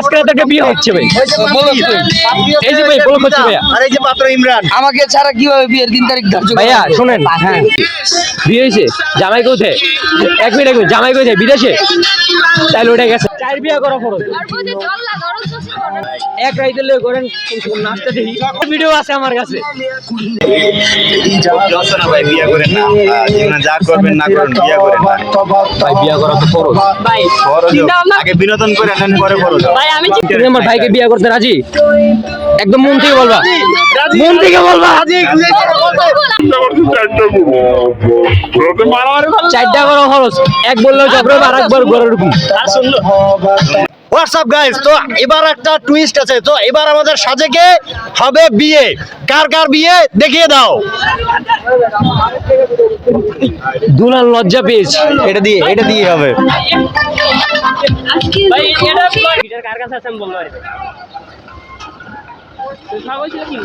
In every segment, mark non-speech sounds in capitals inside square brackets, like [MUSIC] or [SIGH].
আজকে রাতে বিয়ে হচ্ছে ভাই। এই যে ভাই বলো হচ্ছে ভাইয়া। আর এই যে পাত্র ইমরান। আমাকে ছাড়া কীভাবে বিয়ের দিন তারিখ ধার্য ভাইয়া? শোনেন হ্যাঁ। বিয়ে হয়েছে জামাই কোথায়? এক মিনিট এক মিনিট জামাই কোথায়? বিদেশে? তাহলে ওটা গেছে। চার বিয়ে করা খরচ এক রাইতে লয়ে করেন নাচটা দেখি ভিডিও আছে আমার কাছে। ভাই বিয়ে করেন না যা করবেন না করেন বিয়ে করেন না ভাই বিয়ে করা তো খরচ ভাই খরচ হোক। আগে বিনোদন করে নেন পরে খরচ ভাই আমি আমার ভাইকে বিয়া করতে রাজি। একদম মন থেকে বলবা। মন থেকে বলবা। চারটা করা খরচ। এক বললেও হবে, আর একবার ঘরে ঢুকুন। হোয়াটসঅ্যাপ গাইস তো এবার একটা টুইস্ট আছে। তো এবার আমাদের সাজেকে হবে বিয়ে। কার কার বিয়ে? দেখিয়ে দাও। দুলাল লজ্জা পেয়েছি। এটা দিয়ে এটা দিয়ে হবে। ভাই এটা গিটার কার কাছে আছে আমি হয়েছিল কি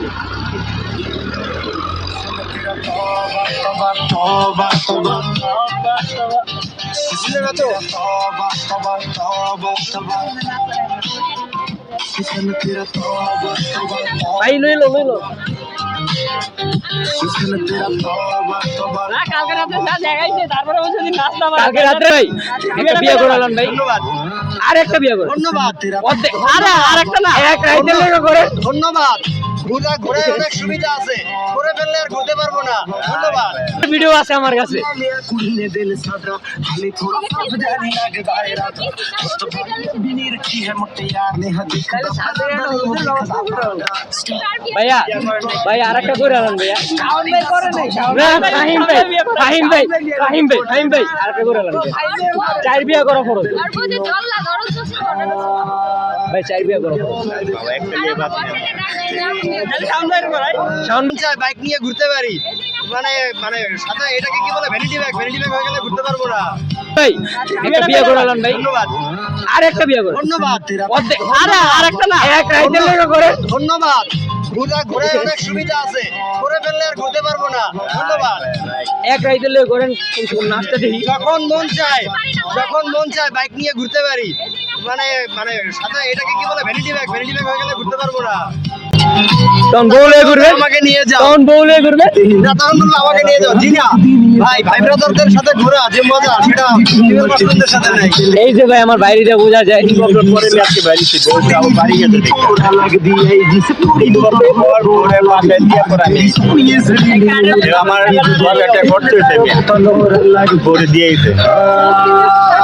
ভাই লইলো লইলো কালকে রাতে যা দেখাইছে তারপরে বলছে আমার কালকে রাত্রে ভাই একটা বিয়ে করালাম ভাই। আর একটা বিয়ে করে। ধন্যবাদ। আরে আর একটা না। এক রাইতে করে। ধন্যবাদ। ঘুরা ঘুরে অনেক সুবিধা আছে। আর ঘুরতে পারব না। ধন্যবাদ। ভিডিও আছে আমার কাছে। ভাইয়া ভাই আর একটা করে ভাইয়া। না, ফাহিম ভাই ফাহিম ভাই ফাহিম ভাই ফাহিম ভাই আর একটা করে আনলাম চার বিয়ে করা খরচ ভাই চার বিয়ে করা খরচ সাউন্ড চাই বাইক নিয়ে ঘুরতে পারি। মানে মানে সাথে এটাকে কি বলে ভ্যানিটি ব্যাগ ভ্যানিটি ব্যাগ হয়ে গেলে ঘুরতে পারব না। ভাই একটা বিয়ে করে ভাই। ধন্যবাদ। আর একটা বিয়ে করে ধন্যবাদ। আরে আর একটা না। এক রাইতে করে। ধন্যবাদ। ঘুরা ঘুরে অনেক সুবিধা আছে। ঘুরে ফেললে আর ঘুরতে পারব না। ধন্যবাদ। এক রাইতে করেন নাচটা দেখি। যখন মন চায় যখন মন চায় বাইক নিয়ে ঘুরতে পারি। মানে মানে সাথে এটাকে কি বলে ভ্যানিটি ব্যাগ ভ্যানিটি ব্যাগ হয়ে গেলে ঘুরতে পারব না। তখন বউলে ঘুরবে? আমাকে নিয়ে যাও। তখন বউলে ঘুরবে? তখন বলব আমাকে নিয়ে যাও। জি না ভাই ভাই ব্রাদারদের সাথে ঘোরা যে মজা সেটা ফিমেল পার্সনদের সাথে নাই। এই যে ভাই আমার বাইরে যা বোঝা যায়। পরে আমি আজকে ছিল বাড়ি আমার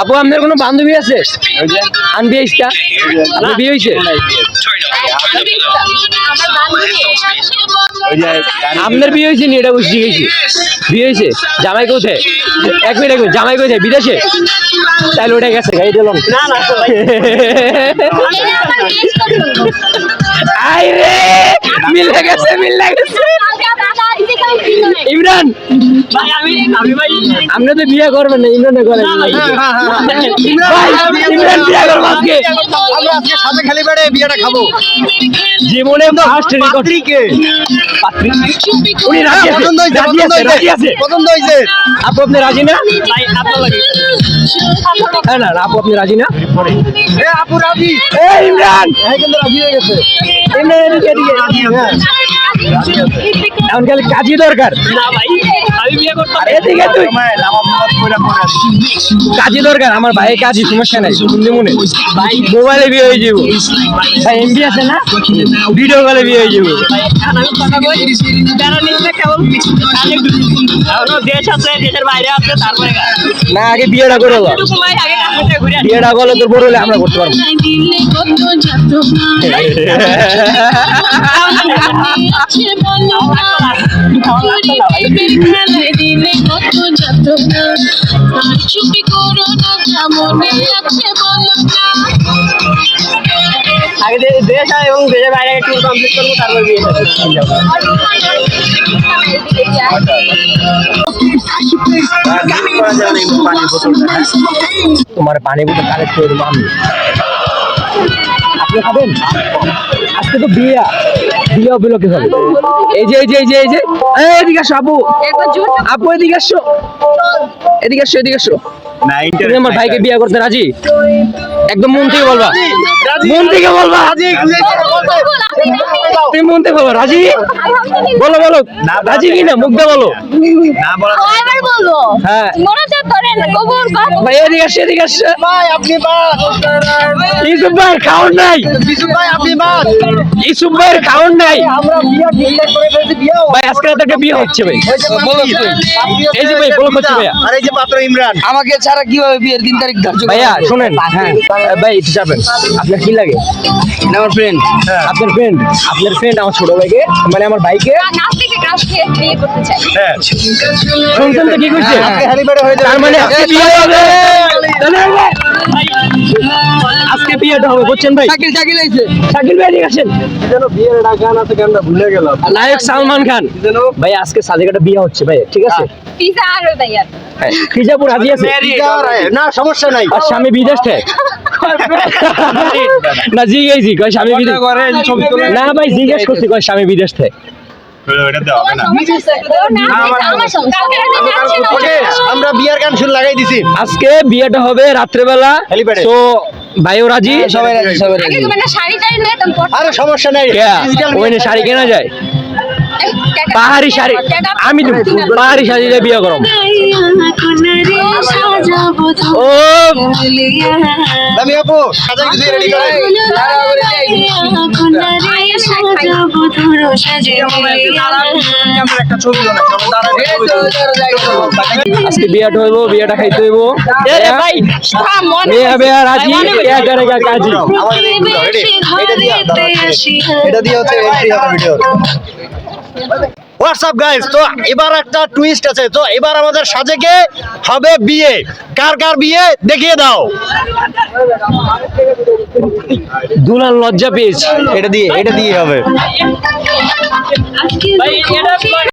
আপু আপনার কোনো বান্ধবী আছে? আনবি ইস্তা আপনার বিয়ে হয়েছে আপনার বিয়ে হয়েছে নি? এটা বুঝছি গেছি বিয়ে হয়েছে জামাই কোথায়? এক মিনিট এক মিনিট। জামাই কোথায়? বিদেশে? তাহলে ওটা গেছে গাড়ি দিলাম আই রে মিলে গেছে মিলে গেছে। ইমরান ভাই আমি আমি ভাই আপনি তো বিয়ে করবেন না ইমরানে করেন না, না, ভাই ইমরান বিয়ে করব আজকে আমরা আজকে। সাথে খালি বেড়ে বিয়েটা খাব। জীবনে ফার্স্ট রেকর্ড পাত্রীকে। পাত্রী উনি রাজি আছে পছন্দ আপু আপনি রাজি না? ভাই আপনার লাগে হ্যাঁ না আপু আপনি রাজি না? এ আপু রাজি। এই ইমরান! হ্যাঁ কিন্তু রাজি হয়ে গেছে। ইমরান এদিকে এদিকে। রাজি হ্যাঁ। এখন খালি কাজই দরকার। কাজই দরকার আমার ভাই কাজই সমস্যা নাই শুনতে মনে মোবাইলে বিয়ে হয়ে যাব। ভাই এমবি আছে না? ভিডিও কলে বিয়ে হয়ে যাব। না আগে বিয়েটা করে বিয়েটা করলে তোর বড় হলে আমরা করতে পারব। [LAUGHS] [LAUGHS] [LAUGHS] আগে দেশ এবং দেশের বাইরে ট্যুর কমপ্লিট করব, তারপর বিয়ে তোমার পানি বোতল কালেক্ট করে দেবো আমি। খাবেন? আজকে তো বিয়া। বিয়া উপলক্ষে খাবে এই যে এই যে এই যে এই যে। এদিকে আসো আপু। আপু এদিকে আসো। এদিকে আসো এদিকে আসো। তুমি আমার ভাইকে বিয়ে করতে রাজি? একদম মন থেকে বলবা। মন থেকে বলবা। তুমি মন থেকে বলবা। রাজি? বলো বলো। রাজি কি না দিয়ে বলো। বলব? হ্যাঁ। মনোযোগ করেন কবুল ভাই এদিকে আসো এদিকে আসো ভাই আপনি বাস ইসুফ ভাই খাওন নাই। ভাই আপনি ইসুফ নাই। আমরা বিয়ে ডিক্লেয়ার করে ফেলছি বিয়ে ভাই আজকে রাতে একটা বিয়ে হচ্ছে ভাই। এই যে ভাই বলো হচ্ছে ভাইয়া। আর এই যে পাত্র ইমরান। আমাকে ছাড়া কীভাবে বিয়ের দিন তারিখ ধার্য ভাইয়া? শুনেন হ্যাঁ। ভাই একটু যাবেন আপনার কি লাগে? এটা আমার ফ্রেন্ড আপনার ফ্রেন্ড আপনার ফ্রেন্ড আমার ছোট ভাইকে মানে আমার ভাইকে। হ্যাঁ। শুনছেন তো কি কইছে আজকে হেলিপ্যাডে তার মানে আজকে বিয়ে হবে। আজকে বিয়েটা হবে বুঝছেন ভাই? শাকিল শাকিল আইছে। শাকিল ভাই এদিকে আসেন যেন বিয়ের গান আছে গানটা ভুলে গেলাম। নায়ক সালমান খান। ভাই আজকে সাজেকাটা বিয়ে হচ্ছে ভাই ঠিক আছে? পিজা আর ভাইয়া হ্যাঁ ফিজাপুর রাজি আছে? না সমস্যা নাই। আর স্বামী বিদেশ থেকে? না জিজ্ঞেস কয় স্বামী বিদেশ না ভাই জিজ্ঞেস করছি কয় স্বামী বিদেশ থেকে? না। আমার বিয়ার গান শুরু লাগাই দিছি। আজকে বিয়েটা হবে রাত্রেবেলা। তো ভাইও রাজি? সবাই রাজি সবাই রাজি। মানে আরে সমস্যা নাই। ওইনে শাড়ি কেনা যায়? পাহাড়ি শাড়ি। আমি তো পাহাড়ি শাড়ি বিয়ে করব ও! দামি আপু সাজাই কিছু রেডি করে। আজকে বিয়েটা হইব বিয়েটা খাইতে হইব। ভাই বিয়ে বিয়ে রাজি বিয়ে করে কাজী। এটা দিয়ে হচ্ছে এন্ট্রি হবে ভিডিও হোয়াটসঅ্যাপ গাইজ তো এবার একটা টুইস্ট আছে। তো এবার আমাদের সাজেকে হবে বিয়ে? কার কার বিয়ে? দেখিয়ে দাও। দুলাল লজ্জা পেয়েছি। এটা দিয়ে এটা দিয়ে হবে। ভাই এটা